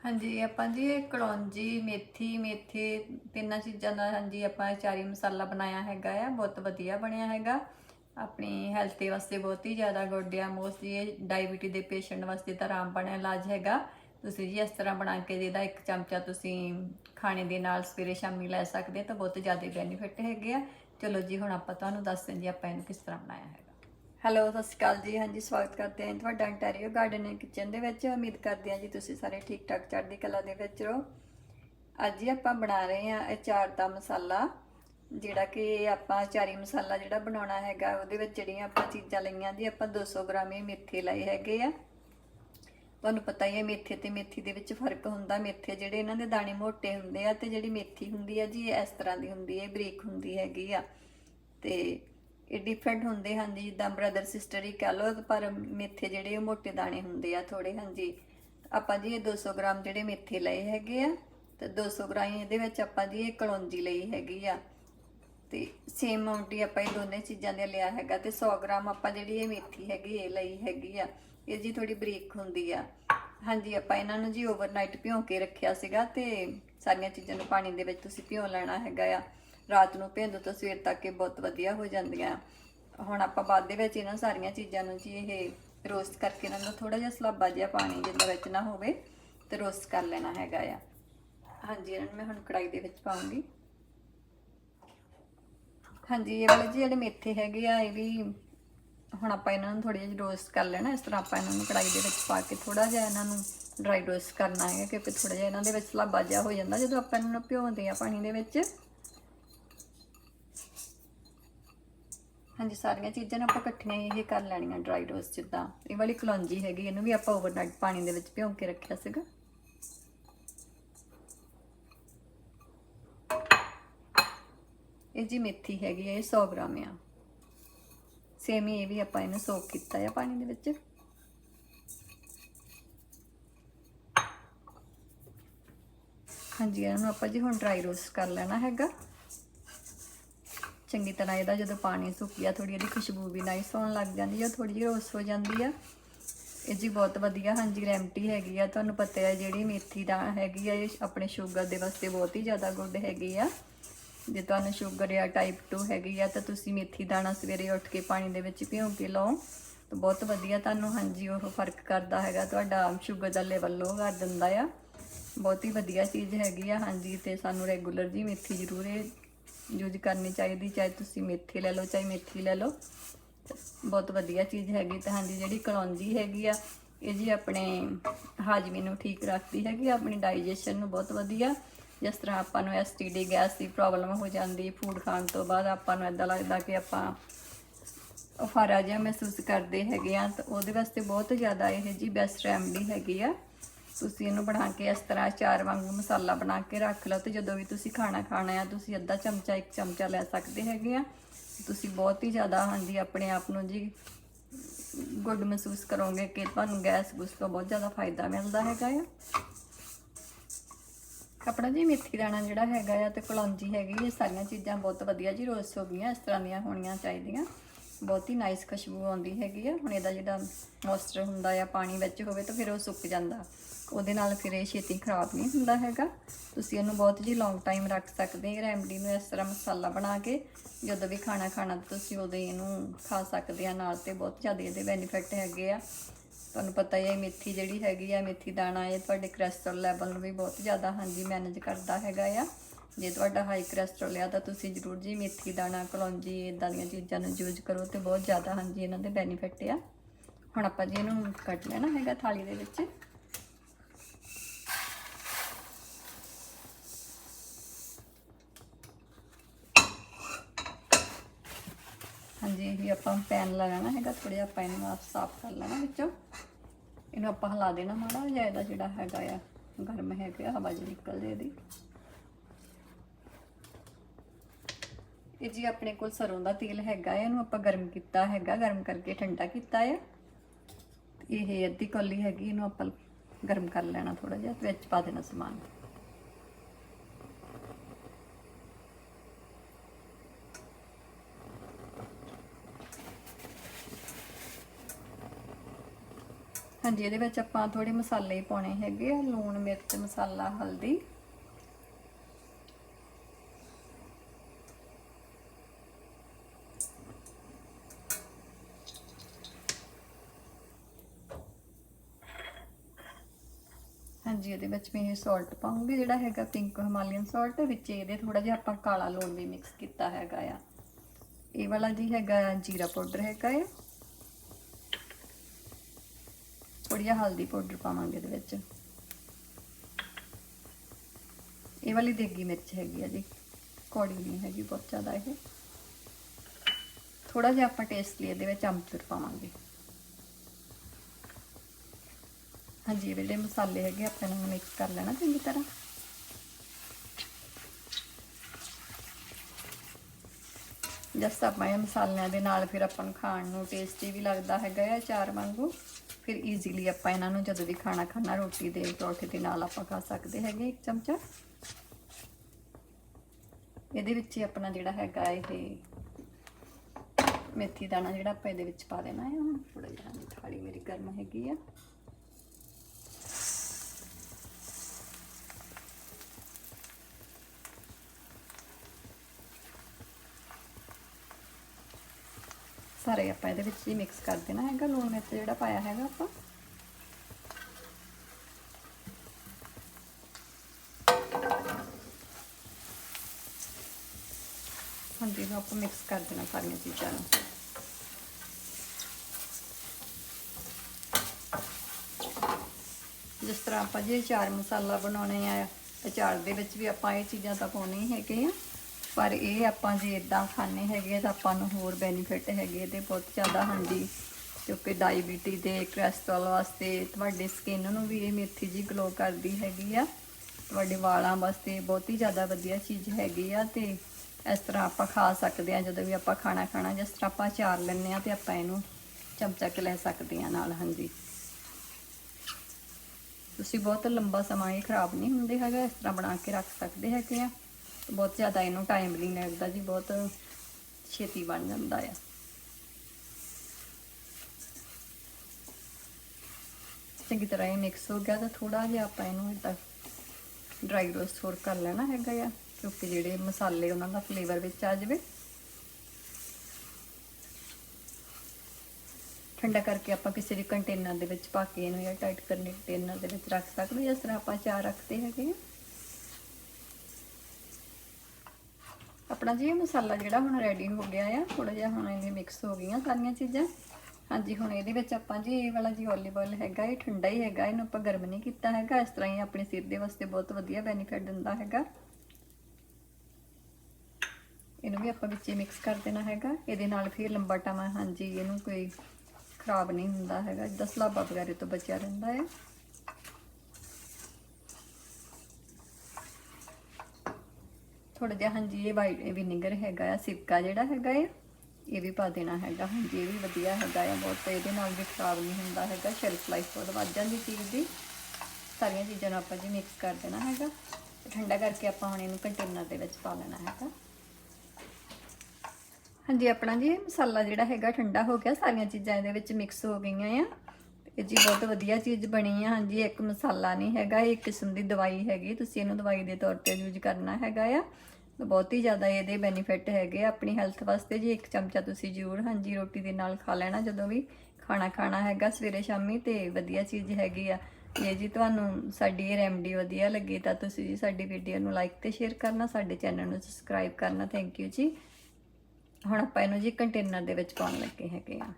ਹਾਂਜੀ, ਆਪਾਂ ਜੀ ਇਹ ਕਲੌਂਜੀ ਮੇਥੀ, ਮੇਥੇ ਤਿੰਨਾਂ ਚੀਜ਼ਾਂ ਦਾ ਹਾਂਜੀ, ਆਪਾਂ ਚਾਰੀ ਮਸਾਲਾ ਬਣਾਇਆ ਹੈਗਾ ਆ, ਬਹੁਤ ਵਧੀਆ ਬਣਿਆ ਹੈਗਾ। ਆਪਣੀ ਹੈਲਥ ਵਾਸਤੇ ਬਹੁਤ ਹੀ ਜ਼ਿਆਦਾ ਗੁੱਡ ਆ। ਮੋਸਟਲੀ ਇਹ ਡਾਇਬੀਟੀ ਦੇ ਪੇਸ਼ੈਂਟ ਵਾਸਤੇ ਤਾਂ ਆਰਾਮ ਬਣਿਆ ਇਲਾਜ ਹੈਗਾ। ਤੁਸੀਂ ਜੀ ਇਸ ਤਰ੍ਹਾਂ ਬਣਾ ਕੇ ਜਿਹਦਾ ਇੱਕ ਚਮਚਾ ਤੁਸੀਂ ਖਾਣੇ ਦੇ ਨਾਲ ਸਵੇਰੇ ਸ਼ਾਮੀ ਲੈ ਸਕਦੇ ਤਾਂ ਬਹੁਤ ਜ਼ਿਆਦਾ ਬੈਨੀਫਿਟ ਹੈਗੇ ਆ। ਚਲੋ ਜੀ, ਹੁਣ ਆਪਾਂ ਤੁਹਾਨੂੰ ਦੱਸਦੇ ਹਾਂ ਜੀ ਆਪਾਂ ਇਹਨੂੰ ਕਿਸ ਤਰ੍ਹਾਂ ਬਣਾਇਆ ਹੈਗਾ। ਹੈਲੋ ਸਤਿ ਸ਼੍ਰੀ ਅਕਾਲ ਜੀ। ਹਾਂਜੀ, ਸਵਾਗਤ ਕਰਦੇ ਹਾਂ ਤੁਹਾਡਾ ਇੰਟੈਰੀਓ ਗਾਰਡਨ ਐਂਡ ਕਿਚਨ ਦੇ ਵਿੱਚ। ਉਮੀਦ ਕਰਦੇ ਹਾਂ ਜੀ ਤੁਸੀਂ ਸਾਰੇ ਠੀਕ ਠਾਕ ਚੜ੍ਹਦੀ ਕਲਾ ਦੇ ਵਿੱਚ ਰਹੋ। ਅੱਜ ਹੀ ਆਪਾਂ ਬਣਾ ਰਹੇ ਹਾਂ ਅਚਾਰ ਦਾ ਮਸਾਲਾ, ਜਿਹੜਾ ਕਿ ਆਪਾਂ ਅਚਾਰੀ ਮਸਾਲਾ ਜਿਹੜਾ ਬਣਾਉਣਾ ਹੈਗਾ, ਉਹਦੇ ਵਿੱਚ ਜਿਹੜੀਆਂ ਆਪਾਂ ਚੀਜ਼ਾਂ ਲਈਆਂ ਜੀ, ਆਪਾਂ 200 ਗ੍ਰਾਮ ਹੀ ਮੇਥੇ ਲਏ ਹੈਗੇ ਆ। ਤੁਹਾਨੂੰ ਪਤਾ ਹੀ ਹੈ, ਮੇਥੇ ਤੇ ਮੇਥੀ ਦੇ ਵਿੱਚ ਫ਼ਰਕ ਹੁੰਦਾ। ਮੇਥੇ ਜਿਹੜੇ ਇਹਨਾਂ ਦੇ ਦਾਣੇ ਮੋਟੇ ਹੁੰਦੇ ਆ, ਤੇ ਜਿਹੜੀ ਮੇਥੀ ਹੁੰਦੀ ਆ ਜੀ, ਇਹ ਇਸ ਤਰ੍ਹਾਂ ਦੀ ਹੁੰਦੀ ਹੈ ਬਰੀਕ ਹੁੰਦੀ ਹੈਗੀ ਆ। ਤੇ ਇਹ ਡਿਫਰੈਂਟ ਹੁੰਦੇ ਹਨ ਜਿੱਦਾਂ ਬ੍ਰਦਰ ਸਿਸਟਰ ਹੀ ਕਹ ਲਓ, ਪਰ ਮੇਥੇ ਜਿਹੜੇ ਉਹ ਮੋਟੇ ਦਾਣੇ ਹੁੰਦੇ ਆ ਥੋੜੇ ਹਾਂਜੀ। ਆਪਾਂ ਜੀ ਇਹ 200 ਗ੍ਰਾਮ ਜਿਹੜੇ ਮੇਥੇ ਲਏ ਹੈਗੇ ਆ, ਤੇ 200 ਗ੍ਰਾਮ ਇਹਦੇ ਵਿੱਚ ਆਪਾਂ ਜੀ ਇਹ ਕਲੌਂਜੀ ਲਈ ਹੈਗੀ ਆ। ਤੇ ਸੇਮ ਅਮਾਉਂਟ ਹੀ ਆਪਾਂ ਇਹ ਦੋਨੇ ਚੀਜ਼ਾਂ ਦੇ ਲਿਆ ਹੈਗਾ, ਤੇ 100 ਗ੍ਰਾਮ ਆਪਾਂ ਜਿਹੜੀ ਇਹ ਮੇਥੀ ਹੈਗੀ, ਇਹ ਲਈ ਹੈਗੀ ਆ। ਇਹ ਜੀ ਥੋੜੀ ਬਰੀਕ ਹੁੰਦੀ ਆ। ਹਾਂਜੀ, ਆਪਾਂ ਇਹਨਾਂ ਨੂੰ ਜੀ ਓਵਰਨਾਈਟ ਭਿਓ ਕੇ ਰੱਖਿਆ ਸੀਗਾ, ਤੇ ਸਾਰੀਆਂ ਚੀਜ਼ਾਂ ਨੂੰ ਪਾਣੀ ਦੇ ਵਿੱਚ ਤੁਸੀਂ ਭਿਓ ਲੈਣਾ ਹੈਗਾ ਆ। ਰਾਤ ਨੂੰ ਭਿਓ ਤੋਂ ਸਵੇਰ ਤੱਕ ਇਹ ਬਹੁਤ ਵਧੀਆ ਹੋ ਜਾਂਦੀਆਂ। ਹੁਣ ਆਪਾਂ ਬਾਅਦ ਦੇ ਵਿੱਚ ਇਹਨਾਂ ਸਾਰੀਆਂ ਚੀਜ਼ਾਂ ਨੂੰ ਜੀ ਇਹ ਰੋਸਟ ਕਰਕੇ ਇਹਨਾਂ ਨੂੰ ਥੋੜਾ ਜਿਹਾ ਸਲਾਬਾ ਜਿਹਾ ਪਾਣੀ ਜਿੰਦੇ ਵਿੱਚ ਨਾ ਹੋਵੇ ਤੇ ਰੋਸਟ ਕਰ ਲੈਣਾ ਹੈਗਾ ਆ। ਹਾਂਜੀ, ਇਹਨਾਂ ਨੂੰ ਮੈਂ ਹੁਣ ਕੜਾਈ ਦੇ ਵਿੱਚ ਪਾਉਂਗੀ। ਹਾਂਜੀ, ਇਹ ਵਾਲੇ ਜੀ ਜਿਹੜੇ ਮੇਥੇ ਹੈਗੇ ਆ, ਇਹ ਵੀ ਹੁਣ ਆਪਾਂ ਇਹਨਾਂ ਨੂੰ ਥੋੜੀ ਜਿਹੀ ਰੋਸਟ ਕਰ ਲੈਣਾ। ਇਸ ਤਰ੍ਹਾਂ ਆਪਾਂ ਇਹਨਾਂ ਨੂੰ ਕੜਾਈ ਦੇ ਵਿੱਚ ਪਾ ਕੇ ਥੋੜਾ ਜਿਹਾ ਇਹਨਾਂ ਨੂੰ ਡਰਾਈ ਰੋਸਟ ਕਰਨਾ ਹੈ ਕਿਉਂਕਿ ਥੋੜਾ ਜਿਹਾ ਇਹਨਾਂ ਦੇ ਵਿੱਚ ਸਲਾਬਾ ਜਿਹਾ ਹੋ ਜਾਂਦਾ। ਜਦੋਂ ਆਪਾਂ ਇਹਨਾਂ ਨੂੰ ਭਿਉਂਦੇ ਆ ਪਾਣੀ ਦੇ ਵਿੱਚ ਹਾਂਜੀ, ਸਾਰੀਆਂ ਚੀਜ਼ਾਂ ਨੂੰ ਆਪਾਂ ਇਕੱਠੀਆਂ ਹੀ ਇਹ ਕਰ ਲੈਣੀਆਂ ਡਰਾਈ ਰੋਸਟ ਜਿੱਦਾਂ। ਇਹ ਵਾਲੀ ਕਲੌਂਜੀ ਹੈਗੀ, ਇਹਨੂੰ ਵੀ ਆਪਾਂ ਓਵਰਨਾਈਟ ਪਾਣੀ ਦੇ ਵਿੱਚ ਭਿਉਂ ਕੇ ਰੱਖਿਆ ਸੀਗਾ। ਇਹ ਜੀ ਮੇਥੀ ਹੈਗੀ ਹੈ ਇਹ 100 ਗ੍ਰਾਮ ਆ। ਸੇਮ ਇਹ ਵੀ ਆਪਾਂ ਇਹਨੂੰ ਸੋਕ ਕੀਤਾ ਆ ਪਾਣੀ ਦੇ ਵਿੱਚ। ਹਾਂਜੀ, ਇਹਨੂੰ ਆਪਾਂ ਜੀ ਹੁਣ ਡਰਾਈ ਰੋਸਟ ਕਰ ਲੈਣਾ ਹੈਗਾ। ਚੰਗੀ ਤਰ੍ਹਾਂ ਇਹਦਾ ਜਦੋਂ ਪਾਣੀ ਸੁੱਕ ਗਿਆ ਥੋੜੀ ਇਹਦੀ ਖੁਸ਼ਬੂ ਵੀ ਨਾਈਸ ਹੋਣ ਲੱਗ ਜਾਂਦੀ ਹੈ ਥੋੜੀ ਜਿਹੀ ਰੋਸਟ ਹੋ ਜਾਂਦੀ ਆ। ਇਹ ਜੀ ਬਹੁਤ ਵਧੀਆ, ਹਾਂਜੀ ਰੈਮਟੀ ਹੈਗੀ ਆ। ਤੁਹਾਨੂੰ ਪਤਾ ਹੈ, ਜਿਹੜੀ ਮੇਥੀ ਦਾ ਹੈਗੀ ਆ, ਇਹ ਆਪਣੇ ਸ਼ੂਗਰ ਦੇ ਵਾਸਤੇ ਬਹੁਤ ਹੀ ਜ਼ਿਆਦਾ ਗੁੱਡ ਹੈਗੀ ਆ। ਜੇ ਤੁਹਾਨੂੰ ਸ਼ੂਗਰ ਆ ਟਾਈਪ 2 ਹੈਗੀ ਆ, ਤਾਂ ਤੁਸੀਂ ਮੇਥੀ ਦਾਣਾ ਸਵੇਰੇ ਉੱਠ ਕੇ ਪਾਣੀ ਦੇ ਵਿੱਚ ਭਿਓ ਕੇ ਲਓ। ਤਾਂ ਬਹੁਤ ਵਧੀਆ ਤੁਹਾਨੂੰ, ਹਾਂਜੀ, ਉਹ ਫ਼ਰਕ ਕਰਦਾ ਹੈਗਾ, ਤੁਹਾਡਾ ਸ਼ੂਗਰ ਦਾ ਲੈਵਲ ਲੋ ਕਰ ਦਿੰਦਾ ਆ। ਬਹੁਤ ਹੀ ਵਧੀਆ ਚੀਜ਼ ਹੈਗੀ ਆ, ਹਾਂਜੀ, ਤੇ ਸਾਨੂੰ ਰੈਗੂਲਰ ਜੀ ਮੇਥੀ ਜ਼ਰੂਰ ਇਹ ਯੂਜ਼ ਕਰਨੀ ਚਾਹੀਦੀ, ਚਾਹੇ ਤੁਸੀਂ ਮੇਥੀ ਲੈ ਲਓ, ਚਾਹੇ ਮੇਥੀ ਲੈ ਲਓ। ਬਹੁਤ ਵਧੀਆ ਚੀਜ਼ ਹੈਗੀ ਤਾਂ ਹਾਂਜੀ ਜਿਹੜੀ ਕਲੌਂਜੀ ਹੈਗੀ ਆ, ਇਹ ਜੀ ਆਪਣੇ ਹਾਜ਼ਮੇ ਨੂੰ ਠੀਕ ਰੱਖਦੀ ਹੈਗੀ, ਆਪਣੀ ਡਾਈਜੈਸ਼ਨ ਨੂੰ ਬਹੁਤ ਵਧੀਆ। ਜਿਸ ਤਰ੍ਹਾਂ ਆਪਾਂ ਨੂੰ ਐਸਟੀਡੀ ਗੈਸ ਦੀ ਪ੍ਰੋਬਲਮ ਹੋ ਜਾਂਦੀ, ਫੂਡ ਖਾਣ ਤੋਂ ਬਾਅਦ ਆਪਾਂ ਨੂੰ ਇਦਾਂ ਲੱਗਦਾ ਕਿ ਆਪਾਂ ਫਾਰਾ ਜਿਹਾ ਮਹਿਸੂਸ ਕਰਦੇ ਹੈਗੇ ਆ, ਤਾਂ ਉਹਦੇ ਵਾਸਤੇ ਬਹੁਤ ਜ਼ਿਆਦਾ ਇਹ ਜੀ ਬੈਸਟ ਰੈਮਡੀ ਹੈਗੀ ਆ। ਤੁਸੀਂ ਇਹਨੂੰ ਬਣਾ ਕੇ ਇਸ ਤਰ੍ਹਾਂ ਅਚਾਰ ਵਾਂਗੂ ਮਸਾਲਾ ਬਣਾ ਕੇ ਰੱਖ ਲਓ ਤੇ ਜਦੋਂ ਵੀ ਤੁਸੀਂ ਖਾਣਾ ਖਾਣਾ ਆ, ਤੁਸੀਂ ਅੱਧਾ ਚਮਚਾ, ਇੱਕ ਚਮਚਾ ਲੈ ਸਕਦੇ ਹੈਗੇ ਆ। ਤੁਸੀਂ ਬਹੁਤ ਹੀ ਜ਼ਿਆਦਾ ਹਾਂਜੀ ਆਪਣੇ ਆਪ ਨੂੰ ਜੀ ਗੁੱਡ ਮਹਿਸੂਸ ਕਰੋਗੇ ਕਿ ਤੁਹਾਨੂੰ ਗੈਸ ਗੁੱਸ ਤੋਂ ਬਹੁਤ ਜ਼ਿਆਦਾ ਫਾਇਦਾ ਮਿਲਦਾ ਹੈਗਾ ਆ। ਆਪਣਾ ਜੀ ਮੇਥੀ ਦਾਣਾ ਜਿਹੜਾ ਹੈਗਾ ਆ ਤੇ ਕਲੌਂਜੀ ਹੈਗੀ ਇਹ ਸਾਰੀਆਂ ਚੀਜ਼ਾਂ ਬਹੁਤ ਵਧੀਆ ਜੀ ਰੋਸਟ ਹੋ ਗਈਆਂ ਇਸ ਤਰ੍ਹਾਂ ਦੀਆਂ ਹੋਣੀਆਂ ਚਾਹੀਦੀਆਂ। ਬਹੁਤ ਹੀ ਨਾਈਸ ਖੁਸ਼ਬੂ ਆਉਂਦੀ ਹੈਗੀ ਆ। ਹੁਣ ਇਹਦਾ ਜਿਹੜਾ ਮੋਇਸਚਰ ਹੁੰਦਾ ਆ, ਪਾਣੀ ਵਿੱਚ ਹੋਵੇ ਤਾਂ ਫਿਰ ਉਹ ਸੁੱਕ ਜਾਂਦਾ। ਉਹਦੇ ਨਾਲ ਫਿਰ ਇਹ ਛੇਤੀ ਖਰਾਬ ਨਹੀਂ ਹੁੰਦਾ ਹੈਗਾ। ਤੁਸੀਂ ਇਹਨੂੰ ਬਹੁਤ ਜੀ ਲੌਂਗ ਟਾਈਮ ਰੱਖ ਸਕਦੇ ਹੋ ਰੈਮਡੀ ਨੂੰ ਇਸ ਤਰ੍ਹਾਂ ਮਸਾਲਾ ਬਣਾ ਕੇ। ਜਦੋਂ ਵੀ ਖਾਣਾ ਖਾਣਾ ਤੁਸੀਂ ਉਦੋਂ ਇਹਨੂੰ ਖਾ ਸਕਦੇ ਆ, ਨਾਲ ਤੇ ਬਹੁਤ ਜ਼ਿਆਦਾ ਇਹਦੇ ਬੈਨੀਫਿਟ ਹੈਗੇ ਆ। ਤੁਹਾਨੂੰ ਪਤਾ ਹੀ ਹੈ ਮੇਥੀ ਜਿਹੜੀ ਹੈਗੀ ਆ, ਮੇਥੀ ਦਾਣਾ ਇਹ ਤੁਹਾਡੇ ਕੋਲੇਸਟ੍ਰੋਲ ਲੈਵਲ ਨੂੰ ਵੀ ਬਹੁਤ ਜ਼ਿਆਦਾ ਹਾਂਜੀ ਮੈਨੇਜ ਕਰਦਾ ਹੈਗਾ ਆ। ਜੇ ਤੁਹਾਡਾ ਹਾਈ ਕੋਲੇਸਟ੍ਰੋਲ ਆ, ਤਾਂ ਤੁਸੀਂ ਜ਼ਰੂਰ ਜੀ ਮੇਥੀ ਦਾਣਾ, ਕਲੌਂਜੀ ਇਦਾਂ ਦੀਆਂ ਚੀਜ਼ਾਂ ਨੂੰ ਯੂਜ਼ ਕਰੋ ਤੇ ਬਹੁਤ ਜ਼ਿਆਦਾ ਹਾਂਜੀ ਇਹਨਾਂ ਦੇ ਬੈਨੀਫਿਟ ਆ। ਹੁਣ ਆਪਾਂ ਜੀ ਇਹਨੂੰ ਕੱਟ ਲੈਣਾ ਹੈਗਾ ਥਾਲੀ ਦੇ ਵਿੱਚ। ਹਾਂਜੀ ਇਹ ਆਪਾਂ ਪੈਨ ਲਗਾਣਾ ਹੈਗਾ ਥੋੜਾ ਜਿਹਾ ਆਪਾਂ ਇਹਨੂੰ ਆਪ ਸਾਫ਼ ਕਰ ਲੈਣਾ ਵਿੱਚੋਂ। ਇਹਨੂੰ ਆਪਾਂ ਹਿਲਾ ਦੇਣਾ ਮਾੜਾ ਜਿਹਾ, ਇਹਦਾ ਜਿਹੜਾ ਹੈਗਾ ਆ, ਗਰਮ ਹੈਗਾ, ਹਵਾ ਜਿਹੀ ਨਿਕਲ ਜੇ ਇਹਦੀ। ਇਹ ਜੀ ਆਪਣੇ ਕੋਲ ਸਰੋਂ ਦਾ ਤੇਲ ਹੈਗਾ ਇਹਨੂੰ ਆਪਾਂ ਗਰਮ ਕੀਤਾ ਹੈਗਾ, ਗਰਮ ਕਰਕੇ ਠੰਡਾ ਕੀਤਾ ਹੈ ਇਹ ਅੱਧੀ ਕੌਲੀ ਹੈਗੀ, ਇਹਨੂੰ ਆਪਾਂ ਗਰਮ ਕਰ ਲੈਣਾ ਥੋੜਾ ਜਿਹਾ, ਵਿੱਚ ਪਾ ਦੇਣਾ ਸਮਾਨ। ਹਾਂਜੀ, ਇਹਦੇ ਵਿੱਚ ਆਪਾਂ ਥੋੜੇ ਮਸਾਲੇ ਪਾਉਣੇ ਹੈਗੇ ਆ, ਲੂਣ, ਮਿਰਚ, ਮਸਾਲਾ, ਹਲਦੀ। ਹਾਂਜੀ, ਇਹਦੇ ਵਿੱਚ ਮੈਂ ਇਹ ਸਾਲਟ ਪਾਉਂਗੀ, ਜਿਹੜਾ ਹੈਗਾ ਪਿੰਕ ਹਿਮਾਲੀਅਨ ਸਾਲਟ ਵਿੱਚ ਇਹਦੇ ਥੋੜਾ ਜਿਹਾ ਆਪਾਂ ਕਾਲਾ ਲੂਣ ਵੀ ਮਿਕਸ ਕੀਤਾ ਹੈਗਾ ਆ। ਇਹ ਵਾਲਾ ਜੀ ਹੈਗਾ ਜੀਰਾ ਪਾਊਡਰ ਹੈਗਾ ਆ। ਥੋੜੀ ਜਿਹੀ ਹਲਦੀ ਪਾਊਡਰ ਪਾਵਾਂਗੇ ਇਹਦੇ ਵਿੱਚ। ਇਹ ਵਾਲੀ ਦੇਗੀ ਮਿਰਚ ਹੈਗੀ ਆ ਜੀ। ਕੌੜੀ ਨਹੀਂ ਹੈਗੀ, ਬਹੁਤ ਜ਼ਿਆਦਾ ਇਹ। ਥੋੜਾ ਜਿਹਾ ਆਪਾਂ ਟੇਸਟ ਲਈ ਇਹਦੇ ਵਿੱਚ ਅਮਚੂਰ ਪਾਵਾਂਗੇ। ਹਾਂਜੀ, ਇਹ ਜਿਹੜੇ ਮਸਾਲੇ ਹੈਗੇ, ਆਪਾਂ ਨੂੰ ਮਿਕਸ ਕਰ ਲੈਣਾ ਚੰਗੀ ਤਰ੍ਹਾਂ। ਜਸ ਆਪਾਂ ਇਹ ਮਸਾਲਿਆਂ ਦੇ ਨਾਲ ਫਿਰ ਆਪਾਂ ਨੂੰ ਖਾਣ ਨੂੰ ਟੇਸਟੀ ਵੀ ਲੱਗਦਾ ਹੈਗਾ ਆ ਚਾਰ ਵਾਂਗੂ। ਫਿਰ ਈਜ਼ੀਲੀ ਆਪਾਂ ਇਹਨਾਂ ਨੂੰ ਜਦੋਂ ਵੀ ਖਾਣਾ ਖਾਣਾ ਰੋਟੀ ਦੇ ਪਰੌਠੇ ਦੇ ਨਾਲ ਆਪਾਂ ਖਾ ਸਕਦੇ ਹੈਗੇ ਇੱਕ ਚਮਚਾ। ਇਹਦੇ ਵਿੱਚ ਹੀ ਆਪਣਾ ਜਿਹੜਾ ਹੈਗਾ ਇਹ ਮੇਥੀ ਦਾਣਾ ਜਿਹੜਾ ਆਪਾਂ ਇਹਦੇ ਵਿੱਚ ਪਾ ਦੇਣਾ ਹੈ। ਹੁਣ ਥੋੜਾ ਜਿਹਾ ਹਾਂਜੀ, ਥਾਲੀ ਮੇਰੀ ਗਰਮ ਹੈਗੀ ਆ। ਸਾਰੇ ਆਪਾਂ ਇਹਦੇ ਵਿੱਚ ਹੀ ਮਿਕਸ ਕਰ ਦੇਣਾ ਹੈਗਾ, ਲੂਣ ਮਿਰਚ ਜਿਹੜਾ ਪਾਇਆ ਹੈਗਾ ਆਪਾਂ। ਹਾਂਜੀ ਇਹਨੂੰ ਆਪਾਂ ਮਿਕਸ ਕਰ ਦੇਣਾ ਸਾਰੀਆਂ ਚੀਜ਼ਾਂ ਨੂੰ। ਜਿਸ ਤਰ੍ਹਾਂ ਆਪਾਂ ਜੇ ਚਾਰ ਮਸਾਲਾ ਬਣਾਉਣੇ ਆ ਅਚਾਰ ਦੇ ਵਿੱਚ ਵੀ ਆਪਾਂ ਇਹ ਚੀਜ਼ਾਂ ਤਾਂ ਪਾਉਣੀ ਹੈਗੇ ਆ ਪਰ ਇਹ ਆਪਾਂ ਜੇ ਇਦਾਂ ਖਾਣੇ ਹੈਗੇ ਆ ਤਾਂ ਆਪਾਂ ਨੂੰ ਹੋਰ ਬੈਨੀਫਿਟ ਹੈਗੇ ਤੇ ਬਹੁਤ ਜ਼ਿਆਦਾ ਹਾਂਜੀ। ਕਿਉਂਕਿ ਡਾਇਬੀਟੀ ਦੇ ਕੋਲੇਸਟ੍ਰੋਲ ਵਾਸਤੇ, ਤੁਹਾਡੇ ਸਕਿਨ ਨੂੰ ਵੀ ਇਹ ਮੇਥੀ ਜੀ ਗਲੋ ਕਰਦੀ ਹੈਗੀ ਆ। ਤੁਹਾਡੇ ਵਾਲਾਂ ਵਾਸਤੇ ਬਹੁਤ ਹੀ ਜ਼ਿਆਦਾ ਵਧੀਆ ਚੀਜ਼ ਹੈਗੀ ਆ ਤੇ ਇਸ ਤਰ੍ਹਾਂ ਆਪਾਂ ਖਾ ਸਕਦੇ ਆ ਜਦੋਂ ਵੀ ਆਪਾਂ ਖਾਣਾ ਖਾਣਾ ਜਿਸ ਤਰ੍ਹਾਂ ਆਪਾਂ ਚਾਰ ਲੈਂਦੇ ਆ ਤੇ ਆਪਾਂ ਇਹਨੂੰ ਚਮਚਾ ਕੇ ਲੈ ਸਕਦੇ ਆ ਨਾਲ, ਹਾਂਜੀ। ਤੁਸੀਂ ਬਹੁਤ ਲੰਬਾ ਸਮਾਂ ਇਹ ਖਰਾਬ ਨਹੀਂ ਹੁੰਦੇ ਹੈਗਾ, ਇਸ ਤਰ੍ਹਾਂ ਬਣਾ ਕੇ ਰੱਖ ਸਕਦੇ ਹੈਗੇ ਆ। ਬਹੁਤ ਜ਼ਿਆਦਾ ਇਹਨੂੰ ਟਾਈਮ ਨਹੀਂ ਲੱਗਦਾ ਜੀ ਬਹੁਤ ਛੇਤੀ ਬਣ ਜਾਂਦਾ ਆ। ਚੰਗੀ ਤਰ੍ਹਾਂ ਇਹ ਮਿਕਸ ਹੋ ਗਿਆ ਤਾਂ ਥੋੜਾ ਜਿਹਾ ਆਪਾਂ ਇਹਨੂੰ ਇਦਾਂ ਡਰਾਈ ਰੋਸਟ ਹੋਰ ਕਰ ਲੈਣਾ ਹੈਗਾ ਆ ਕਿਉਂਕਿ ਜਿਹੜੇ ਮਸਾਲੇ ਉਹਨਾਂ ਦਾ ਫਲੇਵਰ ਵਿੱਚ ਆ ਜਾਵੇ। ਠੰਡਾ ਕਰਕੇ ਆਪਾਂ ਕਿਸੇ ਵੀ ਕੰਟੇਨਰ ਦੇ ਵਿੱਚ ਪਾ ਕੇ ਇਹਨੂੰ ਜਾਂ ਟਾਈਟ ਕਰਨੇ ਕੰਟੇਨਰ ਦੇ ਵਿੱਚ ਰੱਖ ਸਕਦੇ ਹਾਂ, ਜਿਸ ਤਰ੍ਹਾਂ ਆਪਾਂ ਚਾਰ ਰੱਖਦੇ ਹੈਗੇ ਆ। ਆਪਣਾ ਜੀ ਇਹ ਮਸਾਲਾ ਜਿਹੜਾ ਹੁਣ ਰੈਡੀ ਹੋ ਗਿਆ ਆ ਥੋੜਾ ਜਿਹਾ ਹੁਣ ਇਹ ਮਿਕਸ ਹੋ ਗਈਆਂ ਸਾਰੀਆਂ ਚੀਜ਼ਾਂ। ਹਾਂਜੀ, ਹੁਣ ਇਹਦੇ ਵਿੱਚ ਆਪਾਂ ਜੀ ਇਹ ਵਾਲਾ ਜੀ ਓਲੀਵ ਆਇਲ ਹੈਗਾ, ਇਹ ਠੰਡਾ ਹੀ ਹੈਗਾ, ਇਹਨੂੰ ਆਪਾਂ ਗਰਮ ਨਹੀਂ ਕੀਤਾ ਹੈਗਾ, ਇਸ ਤਰ੍ਹਾਂ ਹੀ ਆਪਣੇ ਸਿਰ ਦੇ ਵਾਸਤੇ ਬਹੁਤ ਵਧੀਆ ਬੈਨੀਫਿਟ ਦਿੰਦਾ ਹੈਗਾ। ਇਹਨੂੰ ਵੀ ਆਪਾਂ ਵਿੱਚ ਹੀ ਮਿਕਸ ਕਰ ਦੇਣਾ ਹੈਗਾ। ਇਹਦੇ ਨਾਲ ਫਿਰ ਲੰਬਾ ਟਾਈਮ, ਹਾਂਜੀ, ਇਹਨੂੰ ਕੋਈ ਖਰਾਬ ਨਹੀਂ ਹੁੰਦਾ ਹੈਗਾ, ਜਿੱਦਾਂ ਸਲਾਬਾ ਵਗੈਰੇ ਤੋਂ ਬਚਿਆ ਰਹਿੰਦਾ ਹੈ। ਥੋੜਾ ਜਿਹਾ, ਹਾਂਜੀ, ਇਹ ਵਾਈਟ ਵਿਨੇਗਰ ਹੈਗਾ ਆ, ਸਿਰਕਾ ਜਿਹੜਾ ਹੈਗਾ ਆ, ਇਹ ਵੀ ਪਾ ਦੇਣਾ ਹੈਗਾ, ਹਾਂਜੀ, ਇਹ ਵੀ ਵਧੀਆ ਹੈਗਾ ਆ ਬਹੁਤ ਇਹਦੇ ਨਾਲ ਵੀ ਖਰਾਬ ਨਹੀਂ ਹੁੰਦਾ ਹੈਗਾ ਸ਼ੈਲਫ ਲਾਈਫ ਬਹੁਤ ਵੱਧ ਜਾਂਦੀ ਚੀਜ਼ ਦੀ। ਸਾਰੀਆਂ ਚੀਜ਼ਾਂ ਨੂੰ ਆਪਾਂ ਜੀ ਮਿਕਸ ਕਰ ਦੇਣਾ ਹੈਗਾ ਤੇ ਠੰਡਾ ਕਰਕੇ ਆਪਾਂ ਹੁਣ ਇਹਨੂੰ ਕੰਟੇਨਰ ਦੇ ਵਿੱਚ ਪਾ ਲੈਣਾ ਹੈਗਾ। ਹਾਂਜੀ, ਆਪਣਾ ਜੀ ਮਸਾਲਾ ਜਿਹੜਾ ਹੈਗਾ ਠੰਡਾ ਹੋ ਗਿਆ, ਸਾਰੀਆਂ ਚੀਜ਼ਾਂ ਇਹਦੇ ਵਿੱਚ ਮਿਕਸ ਹੋ ਗਈਆਂ ਆ। ਇਹ ਜੀ ਬਹੁਤ ਵਧੀਆ ਚੀਜ਼ ਬਣੀ ਆ, ਹਾਂਜੀ, ਇੱਕ ਮਸਾਲਾ ਨਹੀਂ ਹੈਗਾ, ਇਹ ਇੱਕ ਕਿਸਮ ਦੀ ਦਵਾਈ ਹੈਗੀ, ਤੁਸੀਂ ਇਹਨੂੰ ਦਵਾਈ ਦੇ ਤੌਰ ਤੇ ਯੂਜ਼ ਕਰਨਾ ਹੈਗਾ ਆ। ਬਹੁਤ ਹੀ ਜ਼ਿਆਦਾ ਇਹਦੇ ਬੈਨੀਫਿਟ ਹੈਗੇ ਆ ਆਪਣੀ ਹੈਲਥ ਵਾਸਤੇ ਜੀ। ਇੱਕ ਚਮਚਾ ਤੁਸੀਂ ਜ਼ਰੂਰ ਹਾਂਜੀ ਰੋਟੀ ਦੇ ਨਾਲ ਖਾ ਲੈਣਾ, ਜਦੋਂ ਵੀ ਖਾਣਾ ਖਾਣਾ ਹੈਗਾ ਸਵੇਰੇ ਸ਼ਾਮੀ ਤੇ ਵਧੀਆ ਚੀਜ਼ ਹੈਗੀ ਆ। ਜੇ ਜੀ ਤੁਹਾਨੂੰ ਸਾਡੀ ਇਹ ਰੈਮਡੀ ਵਧੀਆ ਲੱਗੀ ਤਾਂ ਤੁਸੀਂ ਜੀ ਸਾਡੀ ਵੀਡੀਓ ਨੂੰ ਲਾਈਕ ਤੇ ਸ਼ੇਅਰ ਕਰਨਾ, ਸਾਡੇ ਚੈਨਲ ਨੂੰ ਸਬਸਕ੍ਰਾਈਬ ਕਰਨਾ। ਥੈਂਕ ਯੂ ਜੀ। ਹੁਣ ਆਪਾਂ ਇਹਨੂੰ ਜੀ ਕੰਟੇਨਰ ਦੇ ਵਿੱਚ ਪਾਉਣ ਲੱਗੇ ਹੈਗੇ ਆ।